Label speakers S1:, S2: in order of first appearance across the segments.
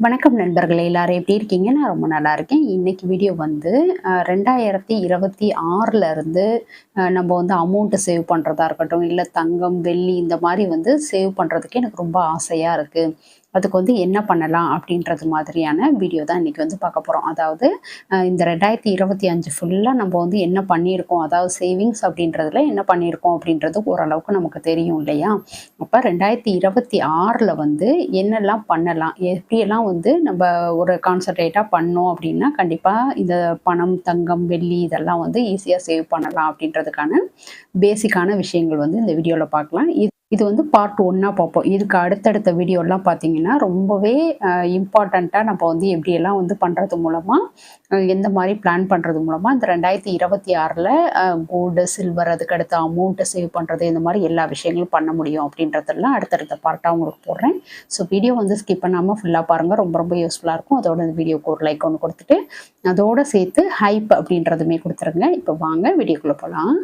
S1: வணக்கம் நண்பர்களே எல்லாரும் எப்படி இருக்கீங்க? நான் ரொம்ப நல்லா இருக்கேன். இன்னைக்கு வீடியோ வந்து ரெண்டாயிரத்தி இருபத்தி ஆறுல இருந்து அஹ், நம்ம வந்து அமௌண்ட்டு சேவ் பண்ணுறதா இருக்கட்டும் இல்லை தங்கம் வெள்ளி இந்த மாதிரி வந்து சேவ் பண்ணுறதுக்கு எனக்கு ரொம்ப ஆசையாக இருக்குது அதுக்கு வந்து என்ன பண்ணலாம் அப்படின்றது மாதிரியான வீடியோ தான் இன்றைக்கி வந்து பார்க்க போகிறோம் அதாவது இந்த ரெண்டாயிரத்தி இருபத்தி அஞ்சு ஃபுல்லாக நம்ம வந்து என்ன பண்ணியிருக்கோம் அதாவது சேவிங்ஸ் அப்படின்றதுல என்ன பண்ணியிருக்கோம் அப்படின்றது ஓரளவுக்கு நமக்கு தெரியும் இல்லையா? அப்போ ரெண்டாயிரத்தி இருபத்தி ஆறில் வந்து என்னெல்லாம் பண்ணலாம் எப்படியெல்லாம் வந்து நம்ம ஒரு கான்சன்ட்ரேட்டாக பண்ணோம் அப்படின்னா கண்டிப்பாக இந்த பணம் தங்கம் வெள்ளி இதெல்லாம் வந்து ஈஸியாக சேவ் பண்ணலாம் அப்படின்றதுக்கான பேசிக்கான விஷயங்கள் வந்து இந்த வீடியோவில் பார்க்கலாம். இது இது வந்து பார்ட் ஒன்னாக பார்ப்போம். இதுக்கு அடுத்தடுத்த வீடியோலாம் பார்த்தீங்கன்னா ரொம்பவே இம்பார்ட்டண்ட்டாக நம்ம வந்து எப்படியெல்லாம் வந்து பண்ணுறது மூலமாக எந்த மாதிரி பிளான் பண்ணுறது மூலமாக இந்த ரெண்டாயிரத்தி இருபத்தி ஆறில் கோல்டு சில்வர் அதுக்கு அடுத்த அமௌண்ட்டை சேவ் பண்ணுறது இந்த மாதிரி எல்லா விஷயங்களும் பண்ண முடியும் அப்படின்றதெல்லாம் அடுத்தடுத்த பார்ட்டாக உங்களுக்கு போடுறேன். ஸோ வீடியோ வந்து ஸ்கிப் பண்ணாமல் ஃபுல்லாக பாருங்கள் ரொம்ப ரொம்ப யூஸ்ஃபுல்லாக இருக்கும். அதோட இந்த வீடியோக்கு ஒரு லைக் ஒன்று கொடுத்துட்டு அதோடு சேர்த்து ஹைப் அப்படின்றதுமே கொடுத்துருங்க. இப்போ வாங்க வீடியோக்குள்ளே போகலாம்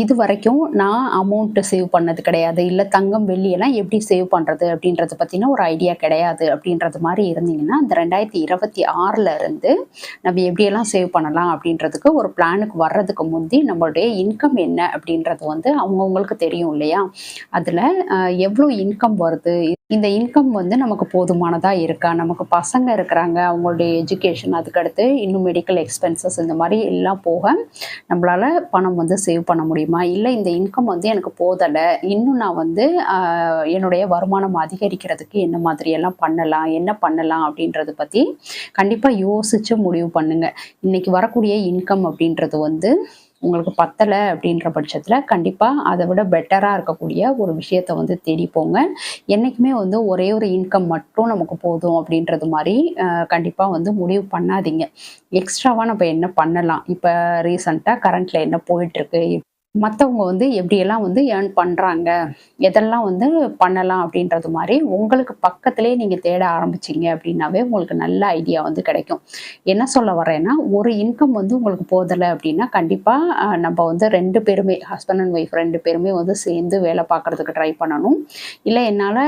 S1: இது வரைக்கும் நான் அமௌண்ட்டு சேவ் பண்ணது கிடையாது. இல்லை தங்கம் வெள்ளியெல்லாம் எப்படி சேவ் பண்ணுறது அப்படின்றத பற்றின ஒரு ஐடியா கிடையாது அப்படின்றது மாதிரி இருந்தீங்கன்னா இந்த ரெண்டாயிரத்தி இருபத்தி ஆறில் இருந்து நம்ம எப்படியெல்லாம் சேவ் பண்ணலாம் அப்படின்றதுக்கு ஒரு பிளானுக்கு வர்றதுக்கு முந்தி நம்மளுடைய இன்கம் என்ன அப்படின்றது வந்து அவங்கவுங்களுக்கு தெரியும் இல்லையா? அதில் எவ்வளோ இன்கம் வருது? இந்த இன்கம் வந்து நமக்கு போதுமானதாக இருக்கா? நமக்கு பசங்க இருக்கிறாங்க அவங்களுடைய எஜுகேஷன் அதுக்கடுத்து இன்னும் மெடிக்கல் எக்ஸ்பென்சஸ் இந்த மாதிரி எல்லாம் போக நம்மளால் பணம் வந்து சேவ் பண்ண முடியுமா? இல்லை இந்த இன்கம் வந்து எனக்கு போதலை இன்னும் நான் வந்து என்னுடைய வருமானம் அதிகரிக்கிறதுக்கு என்ன மாதிரியெல்லாம் பண்ணலாம் என்ன பண்ணலாம் அப்படின்றத பற்றி கண்டிப்பாக யோசித்து முடிவு பண்ணுங்கள் இன்றைக்கி வரக்கூடிய இன்கம் அப்படின்றது வந்து உங்களுக்கு பத்தலை அப்படின்ற பட்சத்தில் கண்டிப்பாக அதை விட பெட்டராக இருக்கக்கூடிய ஒரு விஷயத்த வந்து தேடி போங்க. என்றைக்குமே வந்து ஒரே ஒரு இன்கம் மட்டும் நமக்கு போதும் அப்படின்றது மாதிரி கண்டிப்பாக வந்து முடிவு பண்ணாதீங்க. எக்ஸ்ட்ராவாக நம்ம என்ன பண்ணலாம்? இப்போ ரீசண்டாக கரண்ட்டில் என்ன போயிட்டுருக்கு மற்றவங்க வந்து எப்படியெல்லாம் வந்து ஏர்ன் பண்ணுறாங்க எதெல்லாம் வந்து பண்ணலாம் அப்படின்றது மாதிரி உங்களுக்கு பக்கத்துலேயே நீங்கள் தேட ஆரம்பிச்சிங்க அப்படின்னாவே உங்களுக்கு நல்ல ஐடியா வந்து கிடைக்கும். என்ன சொல்ல வரேன்னா ஒரு இன்கம் வந்து உங்களுக்கு போதலை அப்படின்னா கண்டிப்பாக நம்ம வந்து ரெண்டு பேருமே ஹஸ்பண்ட் அண்ட் ஒய்ஃப் ரெண்டு பேருமே வந்து சேர்ந்து வேலை பார்க்குறதுக்கு ட்ரை பண்ணணும். இல்லை என்னால்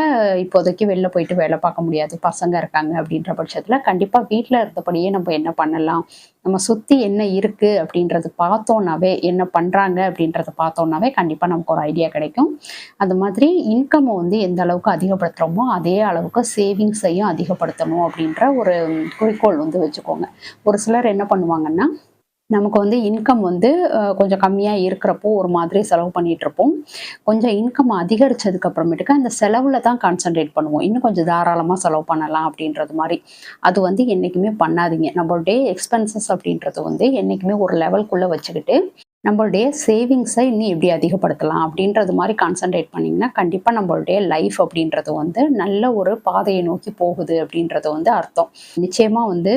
S1: இப்போதைக்கு வெளில போயிட்டு வேலை பார்க்க முடியாது பசங்க இருக்காங்க அப்படின்ற பட்சத்தில் கண்டிப்பாக வீட்டில் இருந்தபடியே நம்ம என்ன பண்ணலாம் நம்ம சுற்றி என்ன இருக்குது அப்படின்றது பார்த்தோன்னாவே என்ன பண்ணுறாங்க அப்படின்ற அப்படின்றத பார்த்தோம்னாவே கண்டிப்பாக நமக்கு ஒரு ஐடியா கிடைக்கும். அது மாதிரி இன்கம்மை வந்து எந்த அளவுக்கு அதிகப்படுத்துகிறோமோ அதே அளவுக்கு சேவிங்ஸையும் அதிகப்படுத்தணும் அப்படின்ற ஒரு குறிக்கோள் வந்து வச்சுக்கோங்க. ஒரு சிலர் என்ன பண்ணுவாங்கன்னா நமக்கு வந்து இன்கம் வந்து கொஞ்சம் கம்மியாக இருக்கிறப்போ ஒரு மாதிரி செலவு பண்ணிட்டு இருப்போம். கொஞ்சம் இன்கம் அதிகரிச்சதுக்கு அப்புறமேட்டுக்கு அந்த செலவில் தான் கான்சென்ட்ரேட் பண்ணுவோம். இன்னும் கொஞ்சம் தாராளமாக செலவு பண்ணலாம் அப்படின்றது மாதிரி. அது வந்து என்றைக்குமே பண்ணாதீங்க. நம்மளுடைய எக்ஸ்பென்சஸ் அப்படின்றது வந்து என்றைக்குமே ஒரு லெவல்குள்ளே வச்சுக்கிட்டு நம்மளுடைய சேவிங்ஸை இன்னும் எப்படி அதிகப்படுத்தலாம் அப்படின்றது மாதிரி கான்சென்ட்ரேட் பண்ணிங்கன்னா கண்டிப்பாக நம்மளுடைய லைஃப் அப்படின்றது வந்து நல்ல ஒரு பாதையை நோக்கி போகுது அப்படின்றது வந்து அர்த்தம். நிச்சயமாக வந்து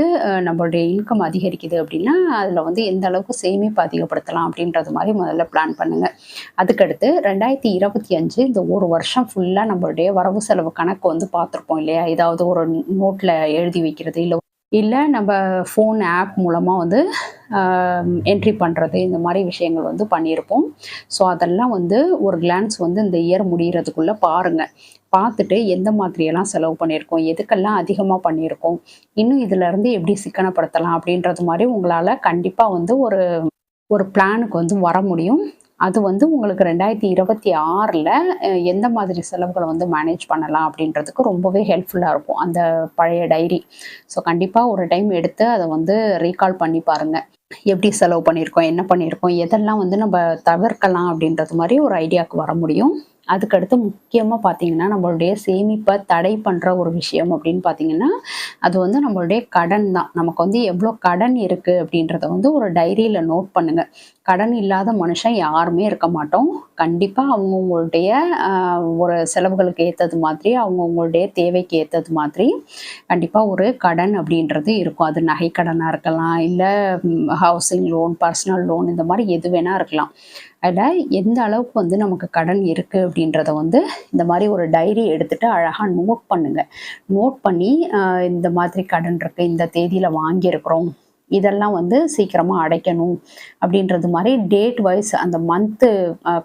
S1: நம்மளுடைய இன்கம் அதிகரிக்குது அப்படின்னா அதில் வந்து எந்த அளவுக்கு சேமிப்பு அதிகப்படுத்தலாம் அப்படின்றது மாதிரி முதல்ல பிளான் பண்ணுங்கள் அதுக்கடுத்து ரெண்டாயிரத்தி இருபத்தி அஞ்சு இந்த ஒரு வருஷம் ஃபுல்லாக நம்மளுடைய வரவு செலவு கணக்கு வந்து பார்த்துருப்போம் இல்லையா? ஏதாவது ஒரு நோட்டில் எழுதி வைக்கிறது இல்லை இல்லை நம்ம ஃபோன் ஆப் மூலமாக வந்து என்ட்ரி பண்ணுறது இந்த மாதிரி விஷயங்கள் வந்து பண்ணியிருப்போம். ஸோ அதெல்லாம் வந்து ஒரு கிளான்ஸ் வந்து இந்த இயர் முடிகிறதுக்குள்ளே பாருங்கள் பார்த்துட்டு எந்த மாதிரியெல்லாம் செலவு பண்ணியிருக்கோம் எதுக்கெல்லாம் அதிகமாக பண்ணியிருக்கோம் இன்னும் இதிலேருந்து எப்படி சிக்கனப்படுத்தலாம் அப்படின்றது மாதிரி உங்களால் கண்டிப்பாக வந்து ஒரு ஒரு பிளானுக்கு வந்து வர முடியும். அது வந்து உங்களுக்கு ரெண்டாயிரத்தி இருபத்தி ஆறில் எந்த மாதிரி செலவுகளை வந்து மேனேஜ் பண்ணலாம் அப்படின்றதுக்கு ரொம்பவே ஹெல்ப்ஃபுல்லாக இருக்கும். அந்த பழைய டைரி ஸோ கண்டிப்பாக ஒரு டைம் எடுத்து அதை வந்து ரீகால் பண்ணி பாருங்கள் எப்படி செலவு பண்ணியிருக்கோம் என்ன பண்ணியிருக்கோம் எதெல்லாம் வந்து நம்ம தவிர்க்கலாம் அப்படின்றது மாதிரி ஒரு ஐடியாவுக்கு வர முடியும். அதுக்கடுத்து முக்கியமாக பார்த்தீங்கன்னா நம்மளுடைய சேமிப்பை தடை பண்ணுற ஒரு விஷயம் அப்படின்னு பார்த்தீங்கன்னா அது வந்து நம்மளுடைய கடன் தான். நமக்கு வந்து எவ்வளோ கடன் இருக்குது அப்படின்றத வந்து ஒரு டைரியில் நோட் பண்ணுங்கள் கடன் இல்லாத மனுஷன் யாருமே இருக்க மாட்டோம். கண்டிப்பாக அவங்கவுங்களுடைய ஒரு செலவுகளுக்கு ஏற்றது மாதிரி அவங்கவுங்களுடைய தேவைக்கு ஏற்றது மாதிரி கண்டிப்பாக ஒரு கடன் அப்படின்றது இருக்கும். அது நகைக்கடனாக இருக்கலாம் இல்லை ஹவுசிங் லோன் பர்சனல் லோன் இந்த மாதிரி எது வேணால் இருக்கலாம். அதில் எந்த அளவுக்கு வந்து நமக்கு கடன் இருக்குது அப்படின்றத வந்து இந்த மாதிரி ஒரு டைரி எடுத்துட்டு அழகாக நோட் பண்ணுங்கள் நோட் பண்ணி இந்த மாதிரி கடன் இருக்குது இந்த தேதியில் வாங்கியிருக்கிறோம் இதெல்லாம் வந்து சீக்கிரமாக அடைக்கணும் அப்படின்றது மாதிரி டேட் வைஸ் அந்த மந்த்து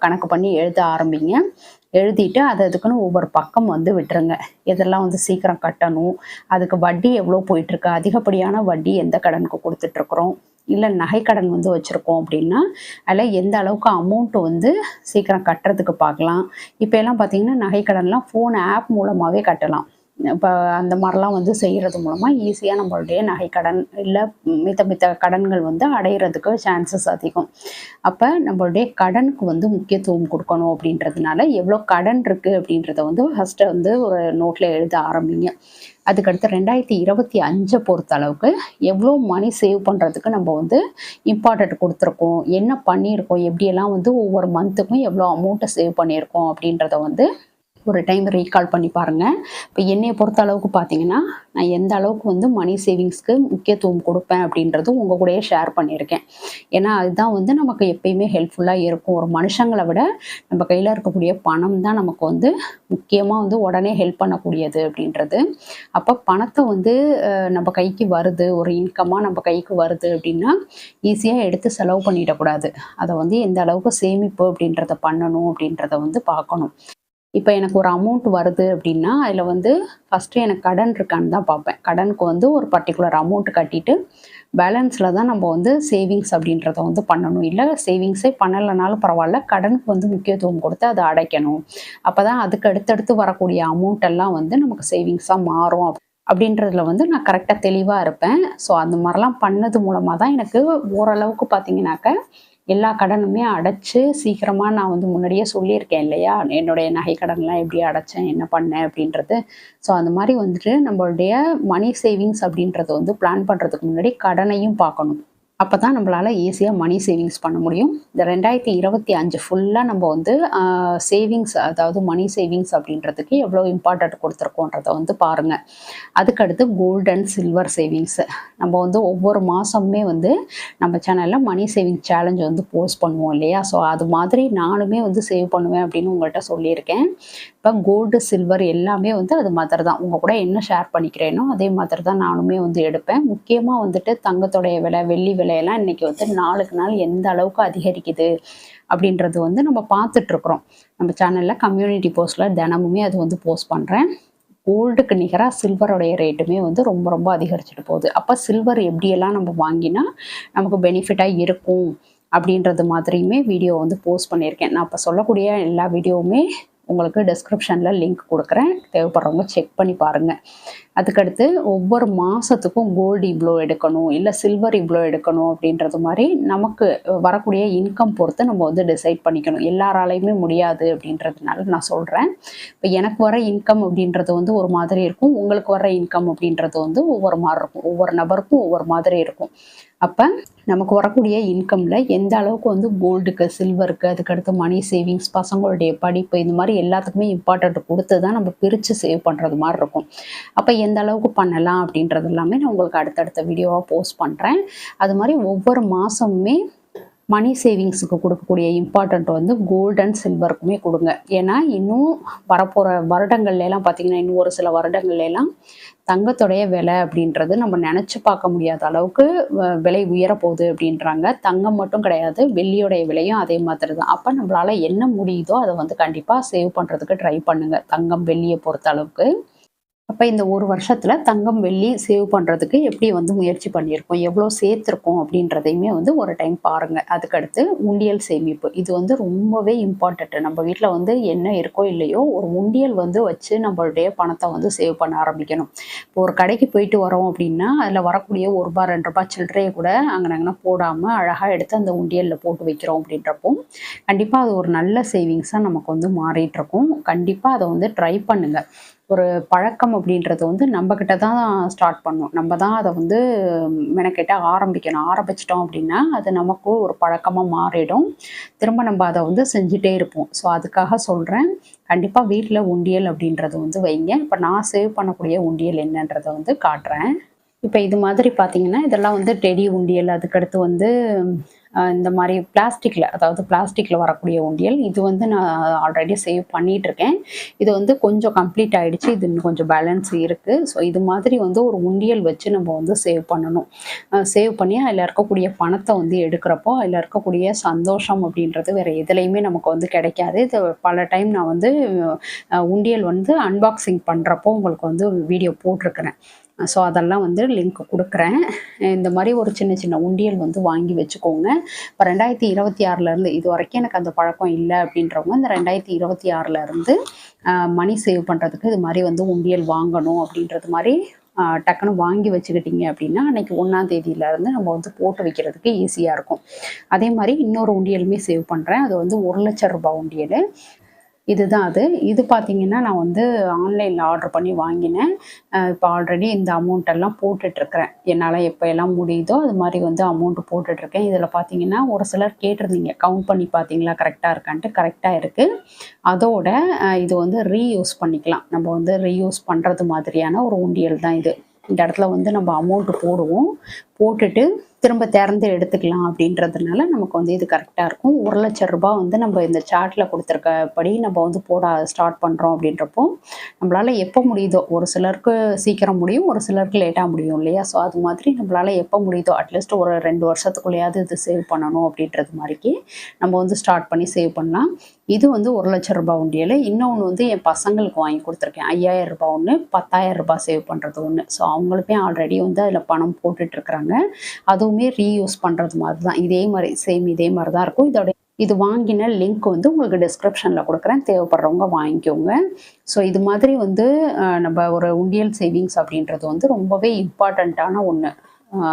S1: கணக்கு பண்ணி எழுத ஆரம்பிங்க. எழுதிட்டு அது அதுக்குன்னு ஒவ்வொரு பக்கம் வந்து விட்டுருங்க. இதெல்லாம் வந்து சீக்கிரம் கட்டணும் அதுக்கு வட்டி எவ்வளோ போயிட்டுருக்கு அதிகப்படியான வட்டி எந்த கடனுக்கு கொடுத்துட்ருக்குறோம் இல்லை நகைக்கடன் வந்து வச்சுருக்கோம் அப்படின்னா அதில் எந்த அளவுக்கு அமௌண்ட்டு வந்து சீக்கிரம் கட்டுறதுக்கு பார்க்கலாம். இப்போ எல்லாம் பார்த்தீங்கன்னா நகைக்கடன்லாம் ஃபோன் ஆப் மூலமாகவே கட்டலாம். இப்போ அந்த மாதிரிலாம் வந்து செய்கிறது மூலமாக ஈஸியாக நம்மளுடைய நகைக்கடன் இல்லை மித்த மித்த கடன்கள் வந்து அடையிறதுக்கு சான்சஸ் அதிகம். அப்போ நம்மளுடைய கடனுக்கு வந்து முக்கியத்துவம் கொடுக்கணும் அப்படின்றதுனால எவ்வளோ கடன் இருக்குது அப்படின்றத வந்து ஃபஸ்ட்டு வந்து ஒரு நோட்டில் எழுத ஆரம்பிங்க. அதுக்கடுத்து ரெண்டாயிரத்தி இருபத்தி அஞ்சை பொறுத்த அளவுக்கு எவ்வளோ மணி சேவ் பண்ணுறதுக்கு நம்ம வந்து இம்பார்ட்டன்ட் கொடுத்துருக்கோம் என்ன பண்ணியிருக்கோம் எப்படியெல்லாம் வந்து ஒவ்வொரு மந்த்துக்கும் எவ்வளோ அமௌண்ட்டை சேவ் பண்ணியிருக்கோம் அப்படின்றத வந்து ஒரு டைம் ரீகால் பண்ணி பாருங்கள் இப்போ என்னையை பொறுத்த அளவுக்கு பார்த்தீங்கன்னா நான் எந்த அளவுக்கு வந்து மணி சேவிங்ஸ்க்கு முக்கியத்துவம் கொடுப்பேன் அப்படின்றது உங்கள் கூடயே ஷேர் பண்ணியிருக்கேன். ஏன்னா அதுதான் வந்து நமக்கு எப்பயுமே ஹெல்ப்ஃபுல்லாக இருக்கும். ஒரு மனுஷங்களை விட நம்ம கையில் இருக்கக்கூடிய பணம் தான் நமக்கு வந்து முக்கியமாக வந்து உடனே ஹெல்ப் பண்ணக்கூடியது அப்படின்றது. அப்போ பணத்தை வந்து நம்ம கைக்கு வருது ஒரு இன்கமாக நம்ம கைக்கு வருது அப்படின்னா ஈஸியாக எடுத்து செலவு பண்ணிடக்கூடாது. அதை வந்து எந்த அளவுக்கு சேமிப்பு அப்படின்றத பண்ணணும் அப்படின்றத வந்து பார்க்கணும். இப்போ எனக்கு ஒரு அமௌண்ட் வருது அப்படின்னா அதில் வந்து ஃபஸ்ட்டு எனக்கு கடன் இருக்கான்னு தான் பார்ப்பேன். கடனுக்கு வந்து ஒரு பர்டிகுலர் அமௌண்ட் கட்டிட்டு பேலன்ஸில் தான் நம்ம வந்து சேவிங்ஸ் அப்படின்றத வந்து பண்ணணும். இல்லை சேவிங்ஸே பண்ணலைனாலும் பரவாயில்ல கடனுக்கு வந்து முக்கியத்துவம் கொடுத்து அதை அடைக்கணும். அப்போ தான் அதுக்கு அடுத்தடுத்து வரக்கூடிய அமௌண்ட் எல்லாம் வந்து நமக்கு சேவிங்ஸாக மாறும் அப்படின்றதுல வந்து நான் கரெக்டாக தெளிவாக இருப்பேன். ஸோ அந்த மாதிரிலாம் பண்ணது மூலமாக தான் எனக்கு ஓரளவுக்கு பார்த்தீங்கன்னாக்க எல்லா கடனுமே அடைச்சு சீக்கிரமாக நான் வந்து முன்னாடியே சொல்லியிருக்கேன் இல்லையா? என்னுடைய நகை கடன்லாம் எப்படி அடைச்சேன் என்ன பண்ணேன் அப்படின்றது. ஸோ அந்த மாதிரி வந்துட்டு நம்மளுடைய மணி சேவிங்ஸ் அப்படின்றத வந்து பிளான் பண்ணுறதுக்கு முன்னாடி கடனையும் பார்க்கணும். அப்போ தான் நம்மளால் ஈஸியாக மணி சேவிங்ஸ் பண்ண முடியும். இந்த ரெண்டாயிரத்தி இருபத்தி அஞ்சு ஃபுல்லாக நம்ம வந்து சேவிங்ஸ் அதாவது மணி சேவிங்ஸ் அப்படின்றதுக்கு எவ்வளோ இம்பார்ட்டன்ட் கொடுத்துருக்கோன்றதை வந்து பாருங்கள் அதுக்கடுத்து கோல்டு அண்ட் சில்வர் சேவிங்ஸு நம்ம வந்து ஒவ்வொரு மாதமுமே வந்து நம்ம சேனலில் மணி சேவிங் சேலஞ்ச் வந்து போஸ்ட் பண்ணுவோம் இல்லையா? ஸோ அது மாதிரி நானுமே வந்து சேவ் பண்ணுவேன் அப்படின்னு உங்கள்கிட்ட சொல்லியிருக்கேன். இப்போ கோல்டு சில்வர் எல்லாமே வந்து அது மாதிரி தான். உங்கள் கூட என்ன ஷேர் பண்ணிக்கிறேனோ அதே மாதிரி தான் நானுமே வந்து எடுப்பேன். முக்கியமாக வந்துட்டு தங்கத்தோடைய விலை வெள்ளி விலையெல்லாம் இன்றைக்கி வந்து நாளுக்கு நாள் எந்த அளவுக்கு அதிகரிக்குது அப்படின்றது வந்து நம்ம பார்த்துட்ருக்குறோம் நம்ம சேனலில் கம்யூனிட்டி போஸ்ட்டில் தினமுமே அது வந்து போஸ்ட் பண்ணுறேன் கோல்டுக்கு நிகராக சில்வருடைய ரேட்டுமே வந்து ரொம்ப ரொம்ப அதிகரிச்சுட்டு போகுது. அப்போ சில்வர் எப்படியெல்லாம் நம்ம வாங்கினா நமக்கு பெனிஃபிட்டாக இருக்கும் அப்படின்றது மாதிரியுமே வீடியோ வந்து போஸ்ட் பண்ணியிருக்கேன். நான் இப்போ சொல்லக்கூடிய எல்லா வீடியோவுமே உங்களுக்கு டிஸ்கிரிப்ஷனில் லிங்க் கொடுக்குறேன். தேவைப்படுறவங்க செக் பண்ணி பாருங்கள் அதுக்கடுத்து ஒவ்வொரு மாதத்துக்கும் கோல்டு இவ்வளோ எடுக்கணும் இல்லை சில்வர் இவ்வளோ எடுக்கணும் அப்படின்றது மாதிரி நமக்கு வரக்கூடிய இன்கம் பொறுத்து நம்ம வந்து டிசைட் பண்ணிக்கணும். எல்லாராலையுமே முடியாது அப்படின்றதுனால நான் சொல்கிறேன் இப்போ எனக்கு வர இன்கம் அப்படின்றது வந்து ஒரு மாதிரி இருக்கும். உங்களுக்கு வர இன்கம் அப்படின்றது வந்து ஒவ்வொரு மாதிரி இருக்கும். ஒவ்வொரு நபருக்கும் ஒவ்வொரு மாதிரி இருக்கும். அப்போ நமக்கு வரக்கூடிய இன்கமில் எந்த அளவுக்கு வந்து கோல்டுக்கு சில்வருக்கு அதுக்கடுத்து மணி சேவிங்ஸ் பசங்களுடைய படிப்பு இந்த மாதிரி எல்லாத்துக்குமே இம்பார்ட்டண்ட் கொடுத்து தான் நம்ம பிரித்து சேவ் பண்ணுறது மாதிரி இருக்கும். அப்போ எந்த அளவுக்கு பண்ணலாம் அப்படின்றது எல்லாமே நான் உங்களுக்கு அடுத்தடுத்த வீடியோவாக போஸ்ட் பண்ணுறேன் அது மாதிரி ஒவ்வொரு மாதமுமே மணி சேவிங்ஸுக்கு கொடுக்கக்கூடிய இம்பார்ட்டண்ட் வந்து கோல்டு அண்ட் சில்வருக்குமே கொடுங்க. ஏன்னா இன்னும் வரப்போகிற வருடங்கள்லாம் பார்த்திங்கன்னா இன்னும் ஒரு சில வருடங்கள்லாம் தங்கத்துடைய விலை அப்படின்றது நம்ம நினச்சி பார்க்க முடியாத அளவுக்கு விலை உயரப்போகுது அப்படின்றாங்க. தங்கம் மட்டும் கிடையாது வெள்ளியோடைய விலையும் அதே மாதிரி தான். அப்போ நம்மளால் என்ன முடியுதோ அதை வந்து கண்டிப்பாக சேவ் பண்ணுறதுக்கு ட்ரை பண்ணுங்கள் தங்கம் வெள்ளியை பொறுத்த அளவுக்கு. அப்போ இந்த ஒரு வருஷத்தில் தங்கம் வெள்ளி சேவ் பண்ணுறதுக்கு எப்படி வந்து முயற்சி பண்ணியிருக்கோம்? எவ்வளோ சேர்த்துருக்கோம் அப்படின்றதையுமே வந்து ஒரு டைம் பாருங்கள் அதுக்கடுத்து உண்டியல் சேமிப்பு. இது வந்து ரொம்பவே இம்பார்ட்டண்ட்டு நம்ம வீட்டில் வந்து என்ன இருக்கோ இல்லையோ ஒரு உண்டியல் வந்து வச்சு நம்மளுடைய பணத்தை வந்து சேவ் பண்ண ஆரம்பிக்கணும். இப்போ ஒரு கடைக்கு போயிட்டு வரோம் அப்படின்னா அதில் வரக்கூடிய ஒரு ரூபாய் ரெண்டு ரூபாய் சில்லறையை கூட அங்கே நாங்கள் போடாமல் அழகாக எடுத்து அந்த உண்டியலில் போட்டு வைக்கிறோம் அப்படின்றப்போ கண்டிப்பாக அது ஒரு நல்ல சேவிங்ஸாக நமக்கு வந்து மாறிட்டுருக்கும் கண்டிப்பாக அதை வந்து ட்ரை பண்ணுங்கள் ஒரு பழக்கம் அப்படின்றது வந்து நம்மக்கிட்ட தான் ஸ்டார்ட் பண்ணும். நம்ம தான் அதை வந்து மெனக்கெட்ட ஆரம்பிக்கணும். ஆரம்பிச்சிட்டோம் அப்படின்னா அது நமக்கு ஒரு பழக்கமாக மாறிடும். திரும்ப நம்ம அதை வந்து செஞ்சுட்டே இருப்போம். ஸோ அதுக்காக சொல்கிறேன் கண்டிப்பாக வீட்டில் உண்டியல் அப்படின்றது வந்து வைங்க. இப்போ நான் சேவ் பண்ணக்கூடிய உண்டியல் என்னன்றதை வந்து காட்டுறேன். இப்போ இது மாதிரி பார்த்தீங்கன்னா இதெல்லாம் வந்து டெடி உண்டியல். அதுக்கடுத்து வந்து இந்த மாதிரி பிளாஸ்டிக்கில் அதாவது பிளாஸ்டிக்கில் வரக்கூடிய உண்டியல் இது வந்து நான் ஆல்ரெடி சேவ் பண்ணிட்டு இருக்கேன் இது வந்து கொஞ்சம் கம்ப்ளீட் ஆகிடுச்சு இது இன்னும் கொஞ்சம் பேலன்ஸ் இருக்குது ஸோ இது மாதிரி வந்து ஒரு உண்டியல் வச்சு நம்ம வந்து சேவ் பண்ணணும். சேவ் பண்ணி அதில் இருக்கக்கூடிய பணத்தை வந்து எடுக்கிறப்போ அதில் இருக்கக்கூடிய சந்தோஷம் அப்படின்றது வேறு எதுலேயுமே நமக்கு வந்து கிடைக்காது. இது பல டைம் நான் வந்து உண்டியல் வந்து அன்பாக்சிங் பண்ணுறப்போ உங்களுக்கு வந்து வீடியோ போட்டிருக்கிறேன். ஸோ அதெல்லாம் வந்து லிங்க் கொடுக்குறேன். இந்த மாதிரி ஒரு சின்ன சின்ன உண்டியல் வந்து வாங்கி வச்சுக்கோங்க. இப்போ ரெண்டாயிரத்தி இருபத்தி ஆறுலேருந்து இது வரைக்கும் எனக்கு அந்த பழக்கம் இல்லை அப்படின்றவங்க இந்த ரெண்டாயிரத்தி இருபத்தி ஆறுலேருந்து மணி சேவ் பண்ணுறதுக்கு இது மாதிரி வந்து உண்டியல் வாங்கணும் அப்படின்றது மாதிரி டக்குன்னு வாங்கி வச்சுக்கிட்டீங்க அப்படின்னா அன்னைக்கு ஒன்றாம் தேதியிலேருந்து நம்ம வந்து போட்டு வைக்கிறதுக்கு ஈஸியாக இருக்கும். அதே மாதிரி இன்னொரு உண்டியலுமே சேவ் பண்ணுறேன் அது வந்து ஒரு லட்சம் ரூபாய் உண்டியல். இதுதான் அது. இது பார்த்தீங்கன்னா நான் வந்து ஆன்லைனில் ஆர்டர் பண்ணி வாங்கினேன். இப்போ ஆல்ரெடி இந்த அமௌண்ட் எல்லாம் போட்டுட்ருக்கிறேன். என்னால் எப்போ எல்லாம் முடியுதோ அது மாதிரி வந்து அமௌண்ட் போட்டுட்ருக்கேன். இதில் பார்த்தீங்கன்னா ஒரு சிலர் கேட்டிருந்தீங்க. கவுண்ட் பண்ணி பார்த்தீங்களா கரெக்டாக இருக்கான்ட்டு. கரெக்டாக இருக்குது அதோட இது வந்து ரீயூஸ் பண்ணிக்கலாம். நம்ம வந்து ரீயூஸ் பண்ணுறது மாதிரியான ஒரு உண்டியல் தான் இது. இந்த இடத்துல வந்து நம்ம அமௌண்ட் போடுவோம். போட்டுட்டு திரும்ப திறந்து எடுத்துக்கலாம் அப்படின்றதுனால நமக்கு வந்து இது கரெக்டாக இருக்கும். ஒரு லட்சம் ரூபாய் வந்து நம்ம இந்த சார்ட்டில் கொடுத்துருக்கபடி நம்ம வந்து போட ஸ்டார்ட் பண்ணுறோம் அப்படின்றப்போ நம்மளால் எப்போ முடியுதோ ஒரு சிலருக்கு சீக்கிரம் முடியும் ஒரு சிலருக்கு லேட்டாக முடியும் இல்லையா? ஸோ அது மாதிரி நம்மளால் எப்போ முடியுதோ அட்லீஸ்ட் ஒரு ரெண்டு வருஷத்துக்குள்ளேயாவது இது சேவ் பண்ணணும் அப்படின்றது மாதிரிக்கு நம்ம வந்து ஸ்டார்ட் பண்ணி சேவ் பண்ணலாம். இது வந்து ஒரு லட்சம் ரூபாய் உண்டியல். இன்னொன்று வந்து என் பசங்களுக்கு வாங்கி கொடுத்துருக்கேன். ஐயாயிரம் ரூபாய் ஒன்று பத்தாயிரம் ரூபாய் சேவ் பண்ணுறது ஒன்று ஸோ அவங்களுமே ஆல்ரெடி வந்து அதில் பணம் போட்டுட்ருக்குறாங்க அதுவுமே ரீயூஸ் பண்ணுறது மாதிரி தான் இதே மாதிரி சேம் இதே மாதிரி தான் இருக்கும். இதோட இது வாங்கின லிங்க் வந்து உங்களுக்கு டிஸ்கிரிப்ஷனில் கொடுக்குறேன். தேவைப்படுறவங்க வாங்கிக்கோங்க. ஸோ இது மாதிரி வந்து நம்ம ஒரு உண்டியல் சேவிங்ஸ் அப்படின்றது வந்து ரொம்பவே இம்பார்ட்டண்ட்டான ஒன்று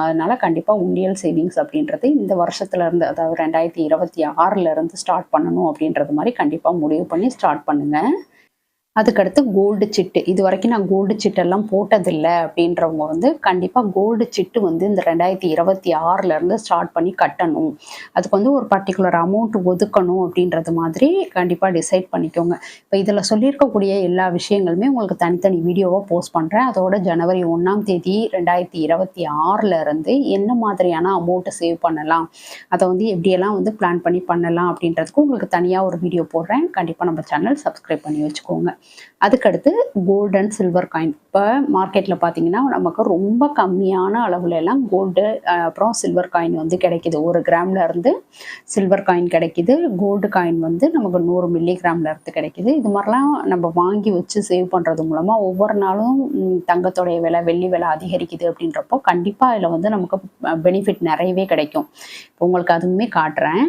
S1: அதனால் கண்டிப்பாக உண்டியல் சேவிங்ஸ் அப்படின்றது இந்த வருஷத்துல இருந்து அதாவது ரெண்டாயிரத்தி இருபத்தி ஆறுல இருந்து ஸ்டார்ட் பண்ணணும் அப்படின்றது மாதிரி கண்டிப்பாக முடிவு பண்ணி ஸ்டார்ட் பண்ணுங்கள் அதுக்கடுத்து கோல்டு சிட்டு. இது வரைக்கும் நான் கோல்டு சிட்டெல்லாம் போட்டதில்லை அப்படின்றவங்க வந்து கண்டிப்பாக கோல்டு சிட்டு வந்து இந்த ரெண்டாயிரத்தி இருபத்தி ஆறுலேருந்து ஸ்டார்ட் பண்ணி கட்டணும். அதுக்கு வந்து ஒரு பர்டிகுலர் அமௌண்ட் ஒதுக்கணும் அப்படின்றது மாதிரி கண்டிப்பாக டிசைட் பண்ணிக்கோங்க. இப்போ இதில் சொல்லியிருக்கக்கூடிய எல்லா விஷயங்களுமே உங்களுக்கு தனித்தனி வீடியோவாக போஸ்ட் பண்ணுறேன் அதோட ஜனவரி ஒன்றாம் தேதி ரெண்டாயிரத்தி இருபத்தி ஆறில் இருந்து என்ன மாதிரியான அமௌண்ட்டை சேவ் பண்ணலாம் அதை வந்து எப்படியெல்லாம் வந்து பிளான் பண்ணி பண்ணலாம் அப்படின்றதுக்கு உங்களுக்கு தனியாக ஒரு வீடியோ போடுறேன். கண்டிப்பாக நம்ம சேனல் சப்ஸ்கிரைப் பண்ணி வச்சுக்கோங்க. அதுக்கடுத்து கோல்டு அண்ட் சில்வர் காயின் இப்போ மார்க்கெட்டில் பார்த்தீங்கன்னா நமக்கு ரொம்ப கம்மியான அளவுல எல்லாம் கோல்டு அப்புறம் சில்வர் காயின் வந்து கிடைக்கிது. ஒரு கிராமில் இருந்து சில்வர் காயின் கிடைக்கிது. கோல்டு காயின் வந்து நமக்கு நூறு மில்லி கிராம்ல இருந்து கிடைக்குது. இது மாதிரிலாம் நம்ம வாங்கி வச்சு சேவ் பண்ணுறது மூலமாக ஒவ்வொரு நாளும் தங்கத்தோடைய விலை வெள்ளி விலை அதிகரிக்குது அப்படின்றப்போ கண்டிப்பாக அதில் வந்து நமக்கு பெனிஃபிட் நிறையவே கிடைக்கும். இப்போ உங்களுக்கு அதுவுமே காட்டுறேன்.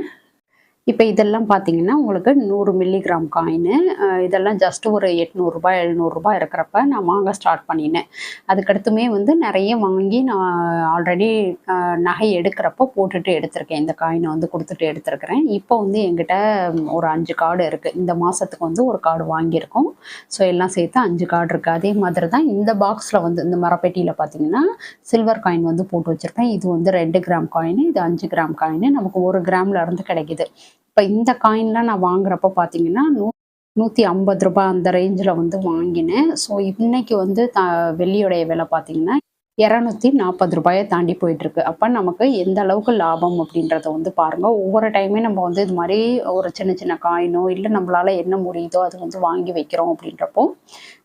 S1: இப்போ இதெல்லாம் பார்த்தீங்கன்னா உங்களுக்கு நூறு மில்லிகிராம் காயின் இதெல்லாம் ஜஸ்ட் ஒரு எட்நூறுரூபா எழுநூறுபா இருக்கிறப்ப நான் வாங்க ஸ்டார்ட் பண்ணினேன். அதுக்கடுத்துமே வந்து நிறைய வாங்கி நான் ஆல்ரெடி நகை எடுக்கிறப்போ போட்டுட்டு எடுத்திருக்கேன். இந்த காயினை வந்து கொடுத்துட்டு எடுத்திருக்கிறேன். இப்போ வந்து என்கிட்ட ஒரு அஞ்சு கார்டு இருக்குது இந்த மாதத்துக்கு வந்து ஒரு கார்டு வாங்கியிருக்கோம். ஸோ எல்லாம் சேர்த்து அஞ்சு கார்டு இருக்குது அதே மாதிரி தான் இந்த பாக்ஸில் வந்து இந்த மரப்பெட்டியில் பார்த்தீங்கன்னா சில்வர் காயின் வந்து போட்டு வச்சுருக்கேன் இது வந்து ரெண்டு கிராம் காயின் இது அஞ்சு கிராம் காயின் நமக்கு ஒரு கிராமில் இருந்து கிடைக்குது. இப்போ இந்த காயின்லாம் நான் வாங்குறப்ப பார்த்தீங்கன்னா நூ நூற்றி ஐம்பது ரூபாய் அந்த ரேஞ்சில் வந்து வாங்கினேன். ஸோ இன்னைக்கு வந்து த வெள்ளியோடைய விலை பார்த்தீங்கன்னா இரநூத்தி நாற்பது ரூபாயை தாண்டி போயிட்டுருக்கு. அப்போ நமக்கு எந்த அளவுக்கு லாபம் அப்படின்றத வந்து பாருங்கள் ஒவ்வொரு டைமே நம்ம வந்து இது மாதிரி ஒரு சின்ன சின்ன காயினோ இல்லை நம்மளால் என்ன முடியுதோ அது வந்து வாங்கி வைக்கிறோம் அப்படின்றப்போ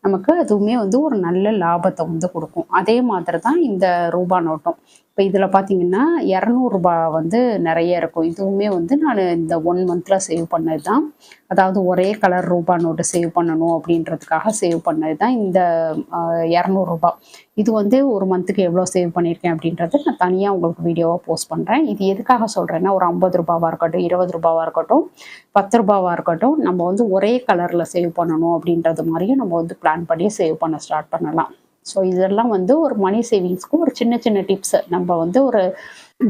S1: நமக்கு அதுவுமே வந்து ஒரு நல்ல லாபத்தை வந்து கொடுக்கும். அதே மாதிரி தான் இந்த ரூபா நோட்டும். இப்போ இதில் பார்த்தீங்கன்னா இரநூறுபா வந்து நிறைய இருக்கும். இதுவுமே வந்து நான் இந்த ஒன் மந்தில் சேவ் பண்ணது தான் அதாவது ஒரே கலர் ரூபா நோட்டு சேவ் பண்ணணும் அப்படின்றதுக்காக சேவ் பண்ணது தான் இந்த இரநூறுபா இது வந்து ஒரு மந்த்துக்கு எவ்வளோ சேவ் பண்ணியிருக்கேன் அப்படின்றது நான் தனியாக உங்களுக்கு வீடியோவாக போஸ்ட் பண்ணுறேன் இது எதுக்காக சொல்கிறேன்னா ஒரு ஐம்பது ரூபாவாக இருக்கட்டும் இருபது ரூபாவாக இருக்கட்டும் பத்து ரூபாவாக இருக்கட்டும் நம்ம வந்து ஒரே கலரில் சேவ் பண்ணணும் அப்படின்றது மாதிரியும் நம்ம வந்து பிளான் பண்ணி சேவ் பண்ண ஸ்டார்ட் பண்ணலாம். ஸோ இதெல்லாம் வந்து ஒரு மணி சேவிங்ஸ்க்கு ஒரு சின்ன சின்ன டிப்ஸ் நம்ம வந்து ஒரு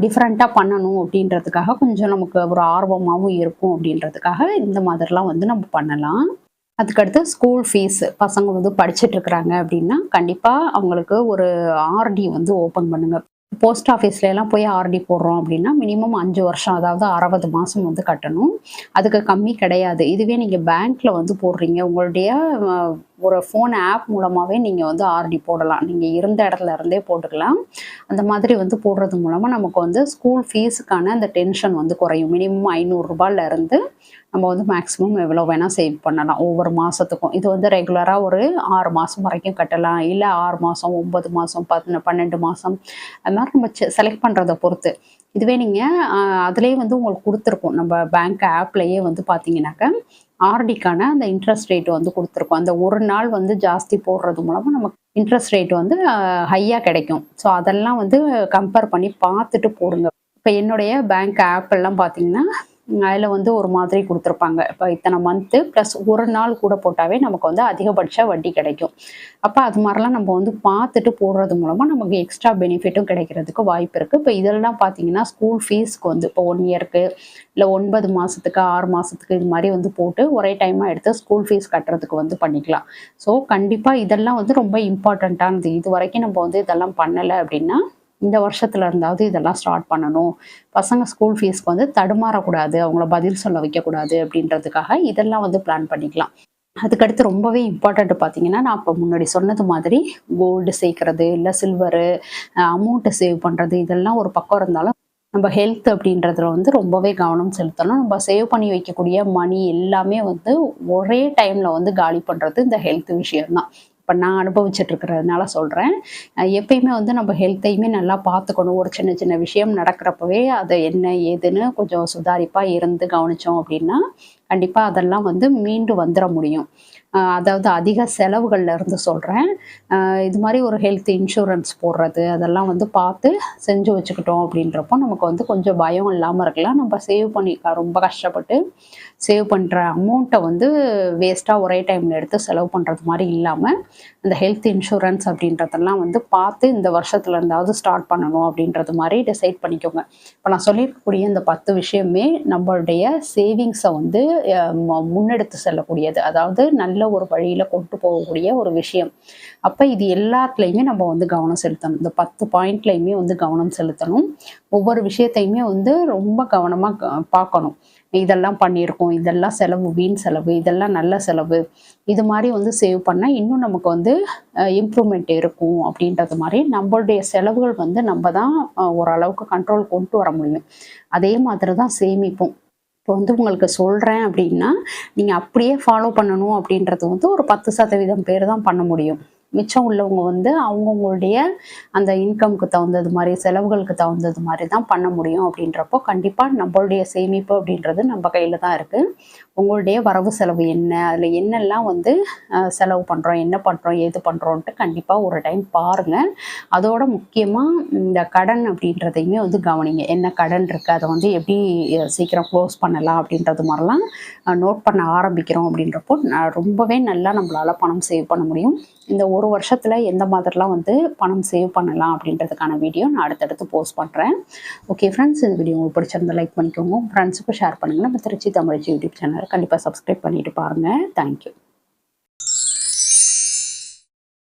S1: டிஃப்ரெண்ட்டாக பண்ணணும் அப்படின்றதுக்காக கொஞ்சம் நமக்கு ஒரு ஆர்வமாகவும் இருக்கும் அப்படின்றதுக்காக இந்த மாதிரிலாம் வந்து நம்ம பண்ணலாம். அதுக்கடுத்து ஸ்கூல் ஃபீஸ் பசங்க வந்து படிச்சுட்டு இருக்கிறாங்க அப்படின்னா கண்டிப்பாக அவங்களுக்கு ஒரு ஆர்டி வந்து ஓப்பன் பண்ணுங்கள் போஸ்ட் ஆஃபீஸ்ல எல்லாம் போய் ஆர்டி போடுறோம் அப்படின்னா மினிமம் அஞ்சு வருஷம் அதாவது அறுபது மாதம் வந்து கட்டணும். அதுக்கு கம்மி கிடையாது. இதுவே நீங்கள் பேங்க்கில் வந்து போடுறீங்க. உங்களுடைய ஒரு ஃபோன் ஆப் மூலமாகவே நீங்கள் வந்து ஆர்டி போடலாம். நீங்கள் இருந்த இடத்துல இருந்தே போட்டுக்கலாம். அந்த மாதிரி வந்து போடுறது மூலமாக நமக்கு வந்து ஸ்கூல் ஃபீஸுக்கான அந்த டென்ஷன் வந்து குறையும். மினிமம் ஐநூறுரூபாலேருந்து நம்ம வந்து மேக்ஸிமம் எவ்வளோ வேணால் சேவ் பண்ணலாம். ஒவ்வொரு மாதத்துக்கும் இது வந்து ரெகுலராக ஒரு ஆறு மாதம் வரைக்கும் கட்டலாம். இல்லை ஆறு மாதம் ஒன்பது மாதம் பத்து பன்னெண்டு மாதம் அது நம்ம செலக்ட் பண்ணுறதை பொறுத்து. இதுவே நீங்கள் அதுலேயே வந்து உங்களுக்கு கொடுத்துருக்கோம். நம்ம பேங்க் ஆப்லேயே வந்து பார்த்தீங்கன்னாக்கா ஆர்டிக்கான அந்த இன்ட்ரெஸ்ட் ரேட் வந்து கொடுத்துருக்கோம். அந்த ஒரு நாள் வந்து ஜாஸ்தி போடுறது மூலமாக நமக்கு இன்ட்ரெஸ்ட் ரேட் வந்து ஹையாக கிடைக்கும். ஸோ அதெல்லாம் வந்து கம்பேர் பண்ணி பார்த்துட்டு போடுங்க. இப்போ என்னுடைய பேங்க் ஆப் எல்லாம் பார்த்தீங்கன்னா அதில் வந்து ஒரு மாதிரி கொடுத்துருப்பாங்க. இப்போ இத்தனை மந்த்து ப்ளஸ் ஒரு நாள் கூட போட்டாவே நமக்கு வந்து அதிகபட்ச வட்டி கிடைக்கும். அப்போ அது மாதிரிலாம் நம்ம வந்து பார்த்துட்டு போடுறது மூலமாக நமக்கு எக்ஸ்ட்ரா பெனிஃபிட்டும் கிடைக்கிறதுக்கு வாய்ப்பு இருக்குது இப்போ இதெல்லாம் பார்த்தீங்கன்னா ஸ்கூல் ஃபீஸ்க்கு வந்து இப்போ ஒன் இயருக்கு இல்லை ஒன்பது மாதத்துக்கு ஆறு மாதத்துக்கு இது மாதிரி வந்து போட்டு ஒரே டைமாக எடுத்து ஸ்கூல் ஃபீஸ் கட்டுறதுக்கு வந்து பண்ணிக்கலாம். ஸோ கண்டிப்பாக இதெல்லாம் வந்து ரொம்ப இம்பார்ட்டண்ட்டானது இது வரைக்கும் நம்ம வந்து இதெல்லாம் பண்ணலை அப்படின்னா இந்த வருஷத்துல இருந்தாவது இதெல்லாம் ஸ்டார்ட் பண்ணணும். பசங்க ஸ்கூல் ஃபீஸ்க்கு வந்து தடுமாறக்கூடாது அவங்கள பதில் சொல்ல வைக்கக்கூடாது அப்படின்றதுக்காக இதெல்லாம் வந்து பிளான் பண்ணிக்கலாம். அதுக்கடுத்து ரொம்பவே இம்பார்ட்டண்ட் பார்த்தீங்கன்னா நான் இப்போ முன்னாடி சொன்னது மாதிரி கோல்டு சேர்க்கறது இல்லை சில்வரு அமௌண்ட்டை சேவ் பண்ணுறது இதெல்லாம் ஒரு பக்கம் இருந்தாலும் நம்ம ஹெல்த் அப்படின்றதுல வந்து ரொம்பவே கவனம் செலுத்தணும். நம்ம சேவ் பண்ணி வைக்கக்கூடிய மணி எல்லாமே வந்து ஒரே டைமில் வந்து காலி பண்ணுறது இந்த ஹெல்த் விஷயம்தான். இப்போ நான் அனுபவிச்சுட்டு இருக்கிறதுனால சொல்கிறேன் எப்பயுமே வந்து நம்ம ஹெல்த்தையுமே நல்லா பார்த்துக்கணும் ஒரு சின்ன சின்ன விஷயம் நடக்கிறப்பவே அதை என்ன ஏதுன்னு கொஞ்சம் சுதாரிப்பாக இருந்து கவனித்தோம் அப்படின்னா கண்டிப்பாக அதெல்லாம் வந்து மீண்டு வந்துட முடியும். அதாவது அதிக செலவுகள்ல இருந்து சொல்கிறேன் இது மாதிரி ஒரு ஹெல்த் இன்சூரன்ஸ் போடுறது அதெல்லாம் வந்து பார்த்து செஞ்சு வச்சுக்கிட்டோம் அப்படின்றப்போ நமக்கு வந்து கொஞ்சம் பயம் இல்லாமல் இருக்கலாம். நம்ம சேவ் பண்ணி ரொம்ப கஷ்டப்பட்டு சேவ் பண்ணுற அமௌண்ட்டை வந்து வேஸ்ட்டாக ஒரே டைமில் எடுத்து செலவு பண்ணுறது மாதிரி இல்லாமல் இந்த ஹெல்த் இன்சூரன்ஸ் அப்படின்றதெல்லாம் வந்து பார்த்து இந்த வருஷத்துல இருந்தாவது ஸ்டார்ட் பண்ணணும் அப்படின்றது மாதிரி டிசைட் பண்ணிக்கோங்க. இப்போ நான் சொல்லியிருக்கக்கூடிய இந்த பத்து விஷயமே நம்மளுடைய சேவிங்ஸை வந்து முன்னெடுத்து செல்லக்கூடியது. அதாவது நல்ல ஒரு வழியில் கொண்டு போகக்கூடிய ஒரு விஷயம். அப்போ இது எல்லாத்துலேயுமே நம்ம வந்து கவனம் செலுத்தணும். இந்த பத்து பாயிண்ட்லையுமே வந்து கவனம் செலுத்தணும். ஒவ்வொரு விஷயத்தையுமே வந்து ரொம்ப கவனமாக பார்க்கணும் இதெல்லாம் பண்ணியிருக்கோம். இதெல்லாம் செலவு வீண் செலவு இதெல்லாம் நல்ல செலவு. இது மாதிரி வந்து சேவ் பண்ணால் இன்னும் நமக்கு வந்து இம்ப்ரூவ்மெண்ட் இருக்கும் அப்படின்றது மாதிரி நம்மளுடைய செலவுகள் வந்து நம்ம தான் ஓரளவுக்கு கண்ட்ரோல் கொண்டு வர முடியும். அதே மாதிரி தான் சேமிப்பும். இப்போ வந்து உங்களுக்கு சொல்கிறேன் அப்படின்னா நீங்கள் அப்படியே ஃபாலோ பண்ணணும் அப்படின்றது வந்து ஒரு பத்து சதவீதம் பேர் தான் பண்ண முடியும். மிச்சம் உள்ளவங்க வந்து அவங்கவுங்களுடைய அந்த இன்கம்க்கு தகுந்தது மாதிரி செலவுகளுக்கு தகுந்தது மாதிரி தான் பண்ண முடியும் அப்படின்றப்போ கண்டிப்பாக நம்மளுடைய சேமிப்பு அப்படின்றது நம்ம கையில் தான் இருக்குது உங்களுடைய வரவு செலவு என்ன? அதில் என்னெல்லாம் வந்து செலவு பண்ணுறோம் என்ன பண்ணுறோம் ஏது பண்ணுறோன்ட்டு கண்டிப்பாக ஒரு டைம் பாருங்கள் அதோட முக்கியமாக இந்த கடன் அப்படின்றதையுமே வந்து கவனிங்க. என்ன கடன் இருக்குது அதை வந்து எப்படி சீக்கிரம் க்ளோஸ் பண்ணலாம் அப்படின்றது மாதிரிலாம் நோட் பண்ண ஆரம்பிக்கிறோம் அப்படின்றப்போ ரொம்பவே நல்லா நம்மளால் பணம் சேவ் பண்ண முடியும். இந்த ஒரு வருஷத்தில் எந்த மாதிரிலாம் வந்து பணம் சேவ் பண்ணலாம் அப்படின்றதுக்கான வீடியோ நான் அடுத்தடுத்து போஸ்ட் பண்ணுறேன் ஓகே ஃப்ரெண்ட்ஸ் இந்த வீடியோ உங்களுக்கு பிடிச்சிருந்தா லைக் பண்ணிக்கோங்க. ஃப்ரெண்ட்ஸுக்கும் ஷேர் பண்ணுங்கள் நம்ம திருச்சி தமிழ்ச்சி யூடியூப் சேனல். கண்டிப்பாக சப்ஸ்கிரைப் பண்ணிட்டு பாருங்கள் தேங்க்யூ